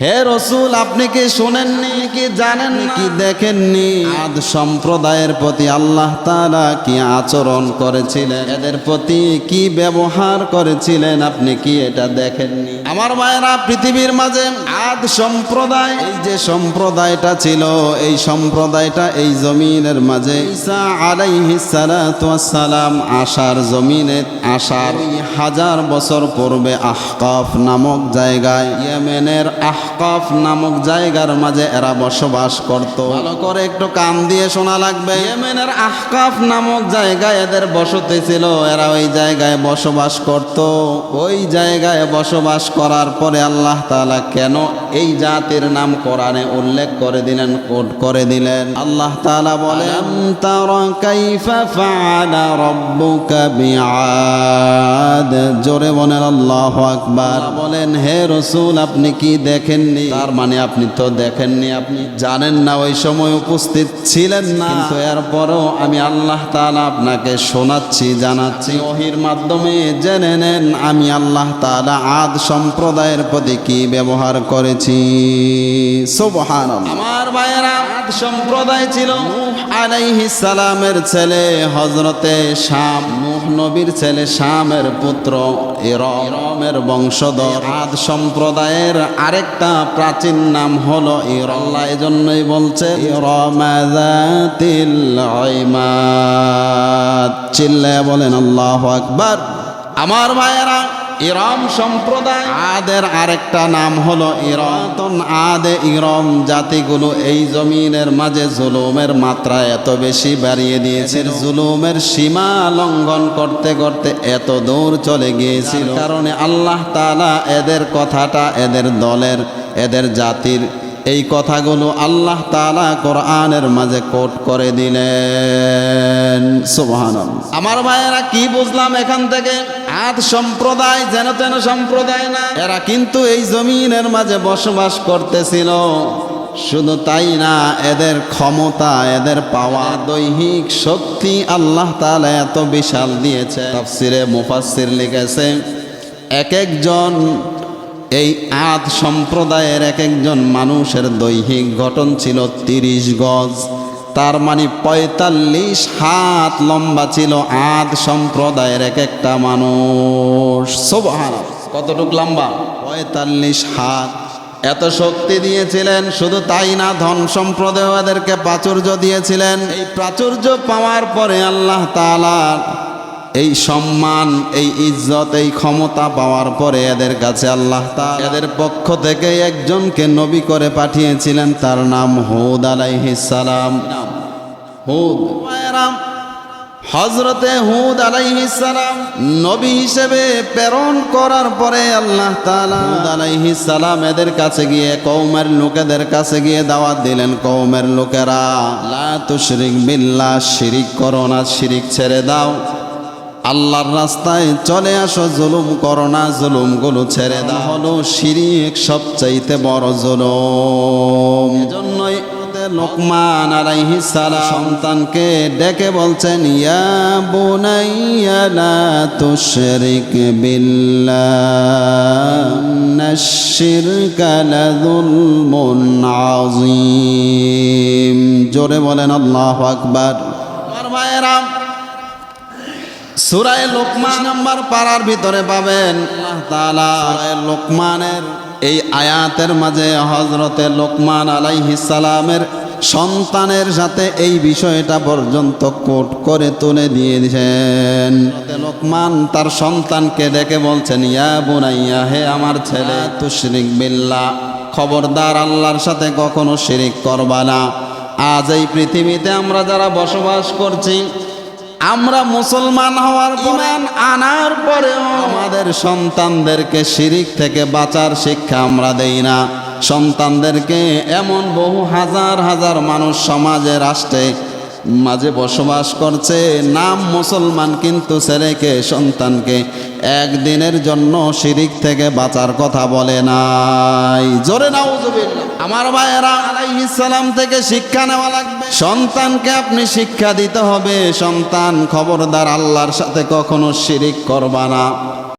হে রসুল আপনি কি শোনেননি কি জানেন কি দেখেননি? আদ সম্প্রদায়ের প্রতি আল্লাহ তাআলা কি আচরণ করেছিলেন? এদের প্রতি কি ব্যবহার করেছিলেন? আপনি কি এটা দেখেননি? আমার মায়েরা পৃথিবীর মাঝে আদ সম্প্রদায় এই যে সম্প্রদায়টা ছিল এই সম্প্রদায়টা এই জমিনের মাঝে ঈসা সালাম আশার জমিনে আশার হাজার বছর পূর্বে আহকাফ নামক জায়গায় ইয়েমেনের আহকাফ নামক জায়গার মাঝে এরা বসবাস করত। ভালো করে একটু কান দিয়ে শোনা লাগবে। ইয়েমেনের আহকাফ নামক জায়গায় এদের বসতি ছিল, এরা ওই জায়গায় বসবাস করত। ওই জায়গায় বসবাস করার পরে আল্লাহ তাআলা কেন এই জাতির নাম কোরআনে উল্লেখ করে দিলেন কোট করে দিলেন? আল্লাহ তাআলা বলেন তারা কাইফা ফাআলা রাব্বুকা বিআদ। জোরে বলেন, আল্লাহু আকবার। বলেন, হে রসুল, আপনি কি দেখেননি তার মানে আপনি তো দেখেননি আপনি জানেন না ওই সময় উপস্থিত ছিলেন না। কিন্তু এরপরও আমি আল্লাহ তাআলা আপনাকে শোনাচ্ছি জানাচ্ছি ওহির মাধ্যমে জেনে নেন আমি আল্লাহ তাআলা আদ সম্প্রদায়ের প্রতি কি ব্যবহার করেছি। সুবহান আমার ভাইয়েরা আদ সম্প্রদায় ছিল নূহ আলাইহিস সালামের ছেলে হজরতে শাম নূহ নবীর ছেলে শামের পুত্র ইরমের বংশধর। আদ সম্প্রদায়ের আরেকটা প্রাচীন নাম হল ইরল্লা এজন্যই বলছে ইরমাযাতিল ইমাদ। চিল্লায় বলেন আল্লাহ আকবার। আমার ভাইয়েরা ইরম সম্প্রদায়। আদের আরেকটা নাম হলো ইরতন আদে ইরম। জাতিগুলো এই জমিনের মাঝে জুলুমের মাত্রা এত বেশি বাড়িয়ে দিয়েছে। জুলুমের সীমা লঙ্ঘন করতে করতে এত দূর চলে গিয়েছিল। কারণে আল্লাহ তালা এদের কথাটা এদের দলের এদের জাতির এই কথাগুলো আল্লাহ তাআলা কোরআনের মাঝে কোট করে দিলেন। সুবহানাল্লাহ। আমার ভাইয়েরা, কি বুঝলাম এখান থেকে? আদ সম্প্রদায় যেন তেন সম্প্রদায় না, এরা কিন্তু এই জমিনের মাঝে বসবাস করতেছিল। শুধু তাই না, এদের ক্ষমতা, এদের পাওয়া দৈহিক শক্তি আল্লাহ তাআলা এত বিশাল দিয়েছে। তাফসিরে মুফাসসির লিখেছে, এক একজন এই আদ সম্প্রদায়ের এক একজন মানুষের দৈহিক গঠন ছিল তিরিশ গজ। তার মানে পঁয়তাল্লিশ হাত লম্বা ছিল আদ সম্প্রদায়ের এক একটা মানুষ। সোবহান কতটুক লম্বা? পঁয়তাল্লিশ হাত। এত শক্তি দিয়েছিলেন, শুধু তাই না, ধন সম্প্রদায় এদেরকে প্রাচুর্য দিয়েছিলেন। এই প্রাচুর্য পাওয়ার পরে আল্লাহ তাআলা এই সম্মান, এই ইজ্জত, এই ক্ষমতা পাওয়ার পরে এদের কাছে আল্লাহ তাআলা এদের পক্ষ থেকে একজনকে নবী করে পাঠিয়েছিলেন। তার নাম হুদ আলাইহিস সালাম। হুদ। হজরতে হুদ আলাইহিস সালাম নবী হিসেবে প্রেরণ করার পরে আল্লাহ তাআলা হুদ আলাইহিস সালাম এদের কাছে গিয়ে কৌমের লোকেদের কাছে গিয়ে দাওয়াত দিলেন কৌমের লোকেরা, লা তুশরিক বিল্লাহ, শিরিক করো না, শিরিক ছেড়ে দাও। আল্লাহর রাস্তায় চলে আসো, জুলুম করো না, জুলুমগুলো ছেড়ে দাও। হলো শিরিক সবচাইতে বড় জুলুম। এজন্যই লোকমান আলাইহিস সালাম সন্তানকে ডেকে বলছেন, ইয়া বুনাইয়া লা তুশরিক বিল্লাহ নাশশিরকা লাযুলমুন আযীম। জোরে বলেন, আল্লাহু আকবার। আমার ভাইয়েরা সুরায় লোকমান নাম্বার পাড়ার ভিতরে পাবেন লোকমানের এই আয়াতের মাঝে হজরতে লোকমান সালামের সন্তানের সাথে এই বিষয়টা পর্যন্ত কোট করে তুলে দিয়ে দিয়েছেন লোকমান তার সন্তানকে ডেকে বলছেন, ইয়া বুনাইয়া, হে আমার ছেলে, তুশরিক বিল্লা খবরদার আল্লাহর সাথে কখনো শিরিক করবা না। আজ এই পৃথিবীতে আমরা যারা বসবাস করছি আমরা মুসলমান হওয়ার ইমান আনার পরেও আমাদের সন্তানদেরকে শিরিক থেকে বাঁচার শিক্ষা আমরা দেই না। সন্তানদেরকে এমন বহু হাজার হাজার মানুষ সমাজে রাষ্ট্রে মাঝে বসবাস করছে, নাম মুসলমান কিন্তু ছেলেকে, সন্তানকে। একদিনের জন্য শিরিক থেকে বাঁচার কথা বলে নাই। জোরে নাও আমার ভাইয়েরা, আলাইহিস সালাম থেকে শিক্ষা নেওয়া লাগবে। সন্তানকে আপনি শিক্ষা দিতে হবে। সন্তান খবরদার আল্লাহর সাথে কখনো শিরিক করবা না।